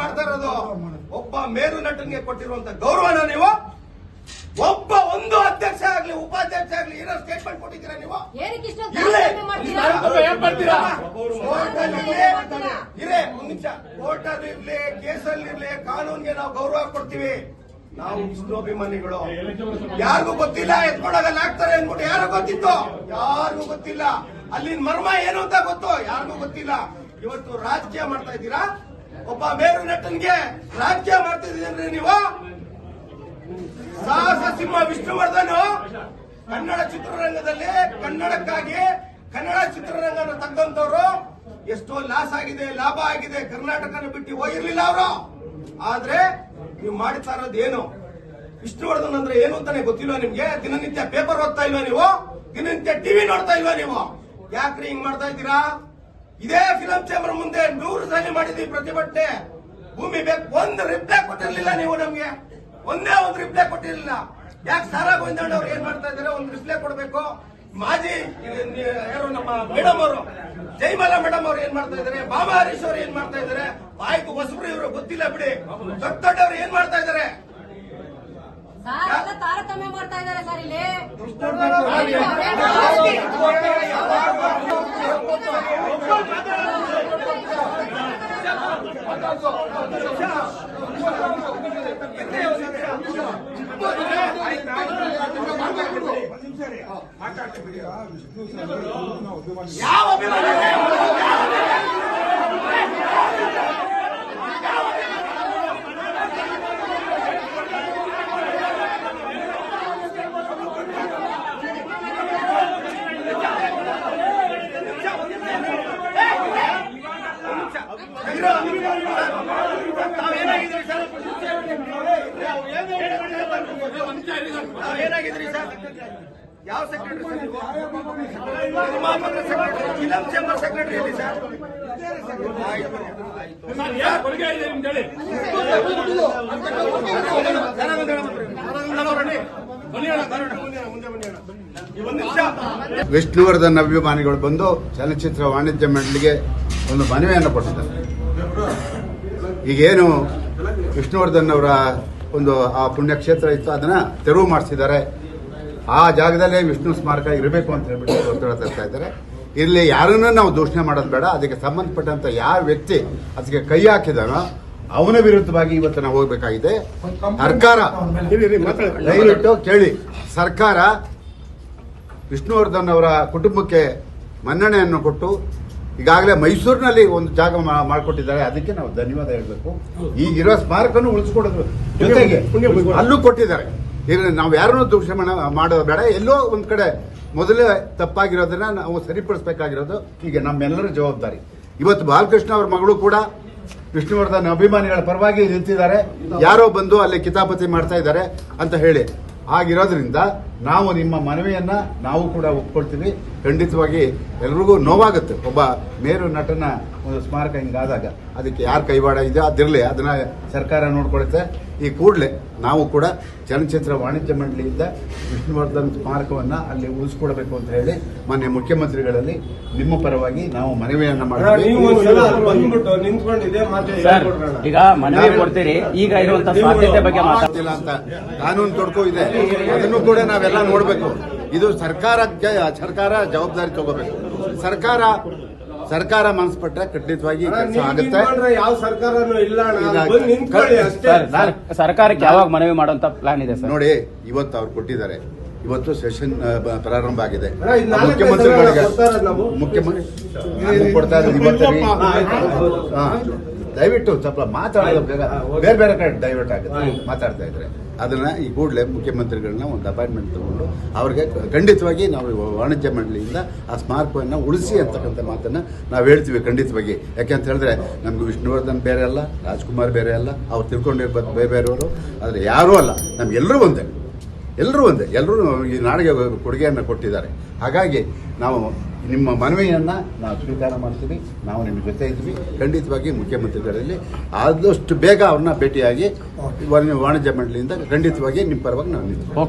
ಮಾಡ್ತಾ ಇರೋದು ಒಬ್ಬ ಮೇರು ನಟನ್ಗೆ ಕೊಟ್ಟಿರುವಂತ ಗೌರವನ ನೀವು? ಒಬ್ಬ ಒಂದು ಅಧ್ಯಕ್ಷ ಆಗ್ಲಿ ಉಪಾಧ್ಯಕ್ಷ ಆಗ್ಲಿ ಏನೋ ಸ್ಟೇಟ್ಮೆಂಟ್ ಕೊಟ್ಟಿದ್ದೀರಾ ನೀವು? ಇರೇ ಒಂದ್ ನಿಮಿಷ ಕೋರ್ಟ್ ಅಲ್ಲಿ ಇರ್ಲಿ ಕೇಸಲ್ಲಿ ಇರ್ಲಿ ಕಾನೂನ್ಗೆ ನಾವು ಗೌರವ ಕೊಡ್ತೀವಿ. ನಾವು ವಿಷ್ಣು ಅಭಿಮಾನಿಗಳು. ಯಾರಿಗೂ ಗೊತ್ತಿಲ್ಲ ಎತ್ಕೊಂಡಾಗಲ್ಲ ಆಗ್ತಾರೆ ಅನ್ಬಿಟ್ಟು ಯಾರು ಗೊತ್ತಿತ್ತು? ಯಾರಿಗೂ ಗೊತ್ತಿಲ್ಲ. ಅಲ್ಲಿನ ಮರ್ಮ ಏನು ಅಂತ ಗೊತ್ತು? ಯಾರಿಗೂ ಗೊತ್ತಿಲ್ಲ. ಇವತ್ತು ರಾಜಕೀಯ ಮಾಡ್ತಾ ಇದ್ದೀರಾ? ಒಬ್ಬ ಮೇರು ನಟನ್ಗೆ ರಾಜ್ಯ ಮಾಡ್ತಿದ್ದೀರಿ ನೀವು? ಸಾಹಸ ಸಿಂಹ ವಿಷ್ಣುವರ್ಧನ್ ಕನ್ನಡ ಚಿತ್ರರಂಗದಲ್ಲಿ ಕನ್ನಡಕ್ಕಾಗಿ ಕನ್ನಡ ಚಿತ್ರರಂಗನ ತಕ್ಕಂತವ್ರು ಎಷ್ಟೋ ಲಾಸ್ ಆಗಿದೆ, ಲಾಭ ಆಗಿದೆ, ಕರ್ನಾಟಕನ ಬಿಟ್ಟು ಹೋಗಿರ್ಲಿಲ್ಲ ಅವರು. ಆದ್ರೆ ನೀವು ಮಾಡ್ತಾ ಇರೋದು ಏನು? ವಿಷ್ಣುವರ್ಧನ್ ಅಂದ್ರೆ ಏನು ಅಂತಾನೆ ಗೊತ್ತಿಲ್ವಾ ನಿಮ್ಗೆ? ದಿನನಿತ್ಯ ಪೇಪರ್ ಓದ್ತಾ ಇಲ್ವಾ ನೀವು? ದಿನನಿತ್ಯ ಟಿವಿ ನೋಡ್ತಾ ಇಲ್ವಾ ನೀವು? ಯಾಕ್ರಿ ಹಿಂಗ್ ಮಾಡ್ತಾ ಇದ್ದೀರಾ? ಇದೇ ಫಿಲಂ ಚೇಂಬರ್ ಮುಂದೆ ನೂರು ಸಲ ಮಾಡಿದ್ವಿ ಪ್ರತಿಭಟನೆ. ಭೂಮಿ ಬೇಕು ಒಂದು ರಿಪ್ಲೈ ಕೊಟ್ಟಿರ್ಲಿಲ್ಲ ನೀವು ನಮ್ಗೆ. ಒಂದೇ ಒಂದು ರಿಪ್ಲೈ ಕೊಟ್ಟಿರ್ಲಿಲ್ಲ. ಯಾಕೆ ಸಾರಾ ಗೋವಿಂದಣ್ಣ ಅವ್ರು ಏನ್ ಮಾಡ್ತಾ ಇದಾರೆ ಒಂದು ರಿಪ್ಲೈ ಕೊಡಬೇಕು. ಮಾಜಿ ಯಾರು ನಮ್ಮ ಮೇಡಮ್ ಅವರು? ಜೈಮಾಲಾ ಮೇಡಮ್ ಅವ್ರು ಏನ್ ಮಾಡ್ತಾ ಇದಾರೆ ಬಾಬಾ ಹರೀಶ್ ಅವ್ರು ಏನ್ ಮಾಡ್ತಾ ಇದಾರೆ ಆಯ್ತು ಹೊಸಬ್ರು ಇವರು ಗೊತ್ತಿಲ್ಲ ಬಿಡಿ. ದೊಡ್ಡ ದೊಡ್ಡವ್ರು ಏನ್ ಮಾಡ್ತಾ ಇದಾರೆ ತಾರತಮ್ಯ ಮಾಡ್ತಾ ಇದ್ದಾರೆ ಸರ್ ಇಲ್ಲಿ. ಯಾವ ಅಭಿಮಾನಿ ತಾವೇನಾಗಿದ್ರಿ ಸರ್ ತಾವೇನಾಗಿದ್ರಿ ಸರ್ ಯಾವ ಸೆಕ್ರೆಟರಿ ಫಿಲಂ ಚೇಂಬರ್ ಸೆಕ್ರೆಟರಿ ಎಲ್ಲಿ ಸರ್ ವಿಷ್ಣುವರ್ಧನ್ ಅಭಿಮಾನಿಗಳು ಬಂದು ಚಲನಚಿತ್ರ ವಾಣಿಜ್ಯ ಮಂಡಳಿಗೆ ಒಂದು ಮನವಿಯನ್ನು ಕೊಟ್ಟಿದ್ದಾರೆ. ಈಗೇನು ವಿಷ್ಣುವರ್ಧನ್ ಅವರ ಒಂದು ಆ ಪುಣ್ಯಕ್ಷೇತ್ರ ಇತ್ತು, ಅದನ್ನ ತೆರವು ಮಾಡಿಸಿದ್ದಾರೆ. ಆ ಜಾಗದಲ್ಲೇ ವಿಷ್ಣು ಸ್ಮಾರಕ ಇರಬೇಕು ಅಂತ ಹೇಳ್ಬಿಟ್ಟು ಒತ್ತಡ ತರ್ತಾ ಇದ್ದಾರೆ. ಇಲ್ಲಿ ಯಾರನ್ನೂ ನಾವು ದೂಷಣೆ ಮಾಡೋದು ಬೇಡ. ಅದಕ್ಕೆ ಸಂಬಂಧಪಟ್ಟಂತ ಯಾವ ವ್ಯಕ್ತಿ ಅದಕ್ಕೆ ಕೈ ಹಾಕಿದಾನೋ ಅವನ ವಿರುದ್ಧವಾಗಿ ಇವತ್ತು ನಾವು ಹೋಗಬೇಕಾಗಿದೆ. ಸರ್ಕಾರ, ದಯವಿಟ್ಟು ಕೇಳಿ. ಸರ್ಕಾರ ವಿಷ್ಣುವರ್ಧನ್ ಅವರ ಕುಟುಂಬಕ್ಕೆ ಮನ್ನಣೆಯನ್ನು ಕೊಟ್ಟು ಈಗಾಗಲೇ ಮೈಸೂರಿನಲ್ಲಿ ಒಂದು ಜಾಗ ಮಾಡಿಕೊಟ್ಟಿದ್ದಾರೆ. ಅದಕ್ಕೆ ನಾವು ಧನ್ಯವಾದ ಹೇಳಬೇಕು. ಈಗಿರೋ ಸ್ಮಾರಕನು ಉಳಿಸ್ಕೊಡೋದು. ಜೊತೆಗೆ ಅಲ್ಲೂ ಕೊಟ್ಟಿದ್ದಾರೆ. ಈಗ ನಾವು ಯಾರನ್ನೂ ದೂಷಣೆ ಮಾಡ- ಮಾಡೋದು ಬೇಡ. ಎಲ್ಲೋ ಒಂದು ಕಡೆ ಮೊದಲೇ ತಪ್ಪಾಗಿರೋದನ್ನ ನಾವು ಸರಿಪಡಿಸಬೇಕಾಗಿರೋದು ಈಗ ನಮ್ಮೆಲ್ಲರ ಜವಾಬ್ದಾರಿ. ಇವತ್ತು ಬಾಲಕೃಷ್ಣ ಅವ್ರ ಮಗಳು ಕೂಡ ವಿಷ್ಣುವರ್ಧನ್ ಅಭಿಮಾನಿಗಳ ಪರವಾಗಿ ನಿಂತಿದ್ದಾರೆ. ಯಾರೋ ಬಂದು ಅಲ್ಲಿ ಕಿತಾಪತಿ ಮಾಡ್ತಾ ಇದ್ದಾರೆ ಅಂತ ಹೇಳಿ. ಆಗಿರೋದ್ರಿಂದ ನಾವು ನಿಮ್ಮ ಮನವಿಯನ್ನ ನಾವು ಕೂಡ ಒಪ್ಕೊಳ್ತೀವಿ. ಖಂಡಿತವಾಗಿ ಎಲ್ರಿಗೂ ನೋವಾಗುತ್ತೆ. ಒಬ್ಬ ಮೇರು ನಟನ ಒಂದು ಸ್ಮಾರಕ ಹಿಂಗಾದಾಗ ಅದಕ್ಕೆ ಯಾರು ಕೈವಾಡ ಇದೆಯೋ ಅದಿರಲಿ ಅದನ್ನ ಸರ್ಕಾರ ನೋಡ್ಕೊಳುತ್ತೆ. ಈ ಕೂಡಲೇ ನಾವು ಕೂಡ ಚಲನಚಿತ್ರ ವಾಣಿಜ್ಯ ಮಂಡಳಿಯಿಂದ ವಿಷ್ಣುವರ್ಧನ್ ಸ್ಮಾರಕವನ್ನ ಅಲ್ಲಿ ಉಳಿಸ್ಕೊಡ್ಬೇಕು ಅಂತ ಹೇಳಿ ಮಾನ್ಯ ಮುಖ್ಯಮಂತ್ರಿಗಳಲ್ಲಿ ನಿಮ್ಮ ಪರವಾಗಿ ನಾವು ಮನವಿಯನ್ನ ಹೇಳ್ಕೊಡ್ರಣ. ಈಗ ಮನವಿ ಕೊಡ್ತೀರಿ ಈಗ ಇರುವಂತ ಸಾಧ್ಯತೆ ಬಗ್ಗೆ ಮಾತಾಡ್ತಿಲ್ಲ ಅಂತ. ಕಾನೂನು ತೊಡಕು ಇದೆ. ಅದನ್ನು ಕೂಡ ನಾವೆಲ್ಲ ನೋಡಬೇಕು. ಇದು ಸರ್ಕಾರ ಸರ್ಕಾರ ಜವಾಬ್ದಾರಿ ತಗೋಬೇಕು. ಸರ್ಕಾರ ಸರ್ಕಾರ ಮನಸ್ಪಟ್ರೆ ಖಂಡಿತವಾಗಿ ಕೆಲಸ ಆಗುತ್ತೆ. ಯಾವ ಸರ್ಕಾರಕ್ಕೆ ಯಾವಾಗ ಮನವಿ ಮಾಡುವಂತ ಪ್ಲಾನ್ ಇದೆ ಸರ್? ನೋಡಿ ಇವತ್ತು ಅವ್ರು ಕೊಟ್ಟಿದ್ದಾರೆ. ಇವತ್ತು ಸೆಷನ್ ಪ್ರಾರಂಭ ಆಗಿದೆ. ಮುಖ್ಯಮಂತ್ರಿಗಳಿಗೆ ಮುಖ್ಯಮಂತ್ರಿ ಕೊಡ್ತಾ. ದಯವಿಟ್ಟು ಸ್ವಲ್ಪ ಮಾತಾಡೋದು ಬೇಗ. ಬೇರೆ ಬೇರೆ ಕಡೆ ಡೈವರ್ಟ್ ಆಗುತ್ತೆ. ಮಾತಾಡ್ತಾ ಇದ್ರೆ. ಅದನ್ನ ಈ ಕೂಡಲೇ ಮುಖ್ಯಮಂತ್ರಿಗಳನ್ನ ಒಂದು ಅಪಾಯಿಂಟ್ಮೆಂಟ್ ತಗೊಂಡು ಅವ್ರಿಗೆ ಖಂಡಿತವಾಗಿ ನಾವು ವಾಣಿಜ್ಯ ಮಂಡಳಿಯಿಂದ ಆ ಸ್ಮಾರಕವನ್ನು ಉಳಿಸಿ ಅಂತಕ್ಕಂಥ ಮಾತನ್ನ ನಾವು ಹೇಳ್ತೀವಿ ಖಂಡಿತವಾಗಿ. ಯಾಕೆಂತ ಹೇಳಿದ್ರೆ ನಮ್ಗೆ ವಿಷ್ಣುವರ್ಧನ್ ಬೇರೆ ಅಲ್ಲ, ರಾಜ್ಕುಮಾರ್ ಬೇರೆ ಅಲ್ಲ, ಅವ್ರು ತಿಳ್ಕೊಂಡಿರ್ಬೋದು ಬೇರೆ ಬೇರೆಯವರು. ಆದರೆ ಯಾರೂ ಅಲ್ಲ ನಮ್ಗೆಲ್ಲರೂ ಒಂದೇ. ಎಲ್ಲರೂ ಒಂದೇ. ಎಲ್ಲರೂ ಈ ನಾಡಿಗೆ ಕೊಡುಗೆಯನ್ನು ಕೊಟ್ಟಿದ್ದಾರೆ. ಹಾಗಾಗಿ ನಾವು ನಿಮ್ಮ ಮನವಿಯನ್ನು ನಾವು ಸ್ವೀಕಾರ ಮಾಡ್ತೀವಿ ನಾವು ನಿಮ್ಮ ಜೊತೆ ಇದ್ವಿ ಖಂಡಿತವಾಗಿ ಮುಖ್ಯಮಂತ್ರಿಗಳಲ್ಲಿ ಆದಷ್ಟು ಬೇಗ ಅವ್ರನ್ನ ಭೇಟಿಯಾಗಿ ವಾಣಿಜ್ಯ ಮಂಡಳಿಯಿಂದ ಖಂಡಿತವಾಗಿ ನಿಮ್ಮ ಪರವಾಗಿ ನಾವು ನಿಂತು